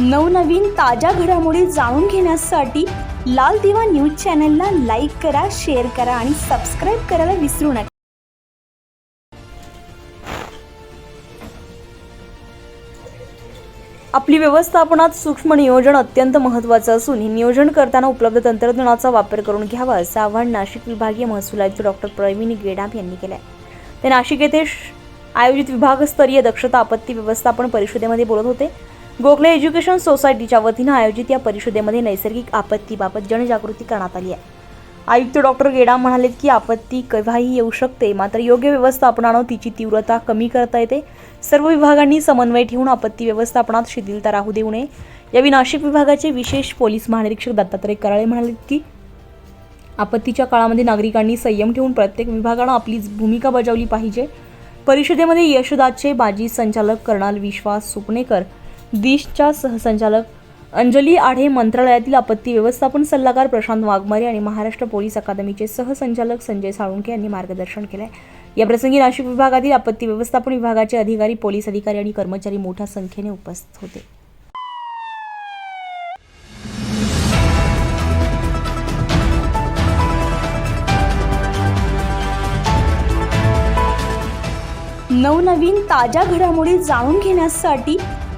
नवनवीन ताज्या घडामोडी जाणून घेण्यासाठी लाल दिवा न्यूज चॅनलला लाईक करा शेअर करा आणि सबस्क्राईब करायला विसरू नका. आपली व्यवस्थापनात सूक्ष्म नियोजन अत्यंत महत्त्वाचं असून हे नियोजन करताना उपलब्ध तंत्रज्ञानाचा वापर करून घ्यावा असं आवाहन नाशिक विभागीय महसूल आयुक्त डॉक्टर प्रवीण गेडाम यांनी केलं आहे ते नाशिक येथे श- आयोजित विभागस्तरीय दक्षता आपत्ती व्यवस्थापन परिषदेमध्ये बोलत होते. गोखले एज्युकेशन सोसायटीच्या वतीनं आयोजित या परिषदेमध्ये नैसर्गिक आपत्तीबाबत जनजागृती करण्यात आली आहे. आयुक्त डॉक्टर गेडा म्हणालेत की आपत्ती केव्हाही येऊ शकते मात्र योग्य व्यवस्थापनानं तिची तीव्रता कमी करता येते. सर्व विभागांनी समन्वय ठेवून आपत्ती व्यवस्थापनात शिथिलता राहू देऊ नये. यावेळी नाशिक विभागाचे विशेष पोलीस महानिरीक्षक दत्तात्रय कराळे म्हणाले की आपत्तीच्या काळामध्ये नागरिकांनी संयम ठेवून प्रत्येक विभागानं आपली भूमिका बजावली पाहिजे. परिषदेमध्ये यशदाचे माजी संचालक कर्नल विश्वास सुपणेकर दिशच्या सहसंचालक अंजली आढे मंत्रालयातील आपत्ती व्यवस्थापन सल्लागार प्रशांत वाघमारे आणि महाराष्ट्र पोलीस अकादमीचे सहसंचालक संजय साळुंके यांनी मार्गदर्शन केले या प्रसंगी नाशिक विभागातील आपत्ती व्यवस्थापन विभागाचे अधिकारी पोलीस अधिकारी आणि कर्मचारी मोठ्या संख्येने उपस्थित होते. नवनवीन ताज्या घडामोडी जाणून घेण्यासाठी